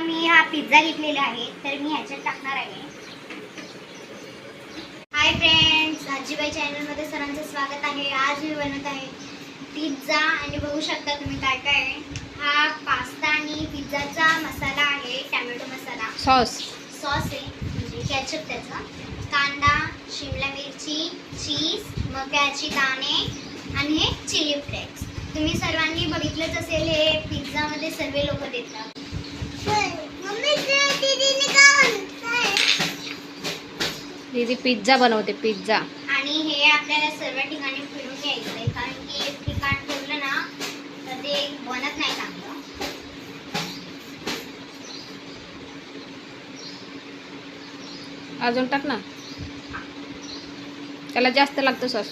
मी हा पिझ्झा घेतलेला आहे तर मी ह्याच्यात टाकणार आहे. हाय फ्रेंड्स आजीबाई चॅनलमध्ये सर्वांचं स्वागत आहे. आज मी बनवत आहे पिझ्झा आणि बघू शकता तुम्ही काय काय आहे. हा पास्ता आणि पिझ्झाचा मसाला आहे टॅमॅटो मसाला. सॉस सॉस आहे म्हणजे कॅचअप त्याचा. कांदा शिमला मिरची चीज मक्याची दाणे आणि हे चिली फ्लेक्स तुम्ही सर्वांनी बघितलंच असेल हे पिझ्झामध्ये सर्व लोक देतात. दीदी पिझ्झा बनवते पिझ्झा. आणि हे आपल्याला सर्व ठिकाणी फिरून घ्यायचं आहे कारण की एक ठिकाण ठेवलं ना तर ते बनत नाही चांगलं. अजून टाक ना. त्याला जास्त लागतं सॉस.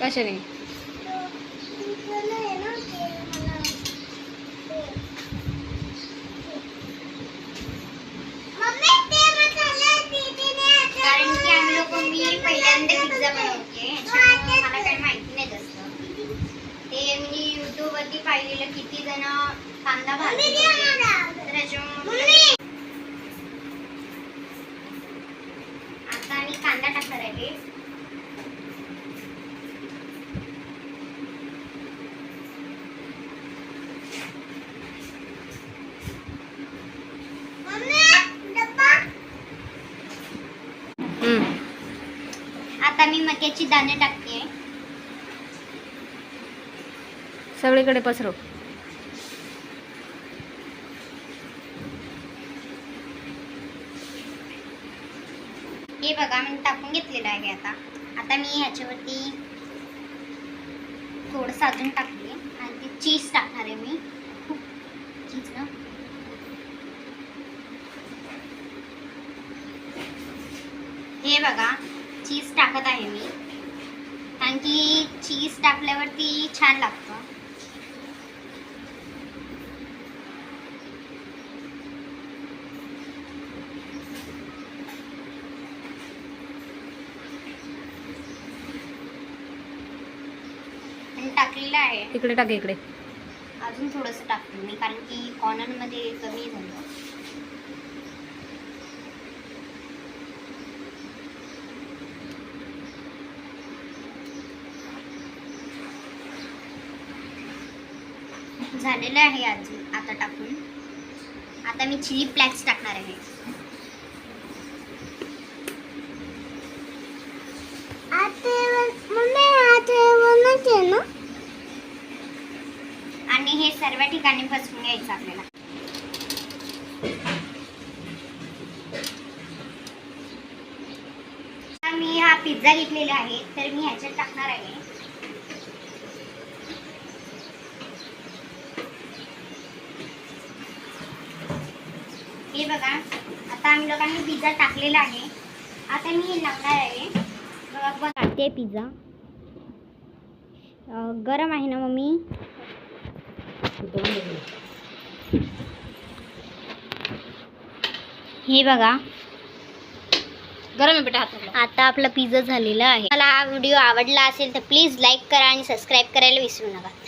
कशाने कारण की आम्ही लोक मी मला काही माहिती नाही जास्त. ते मी युट्यूब वरती पाहिलेलं किती जण कांदा भाजत होते. तर ह्याच्यामुळे आता मी कांदा टाकणार आहे हम्म. आता मी मक्याची दाणे टाकते. सगळीकडे पसरव हे बघा मी टाकून घेतलेलं आहे आता. आता मी ह्याच्यावरती थोडंसं अजून टाकले आणि ते चीज टाकणार आहे मी. खूप चीज ना. हे बघा चीज टाकत आहे मी. कारण की चीज टाकल्यावरती छान लागतं. आणि टाकलेलं आहे. इकडे टाक इकडे. अजून थोडंसं टाकते मी कारण की कॉर्नरमध्ये कमी झालं. झालेलं आहे अजून आता टाकून. आता मी चिली फ्लॅक्स टाकणार आहे. आणि हे सर्व ठिकाणी बसवून घ्यायचं आपल्याला. आता मी हा पिझ्झा घेतलेला आहे तर मी ह्याच्यात टाकणार आहे. हे बघा आता आम्ही लोकांनी पिझ्झा टाकलेला आहे. आता मी लावणार आहे. बघा बघ. टाकते पिझ्झा. गरम आहे ना मम्मी? हे बघा. गरम बेटा आता आपला पिझ्झा झालेला आहे. मला हा व्हिडिओ आवडला असेल तर प्लीज लाईक करा आणि सबस्क्राईब करायला विसरू नका. थँक्यू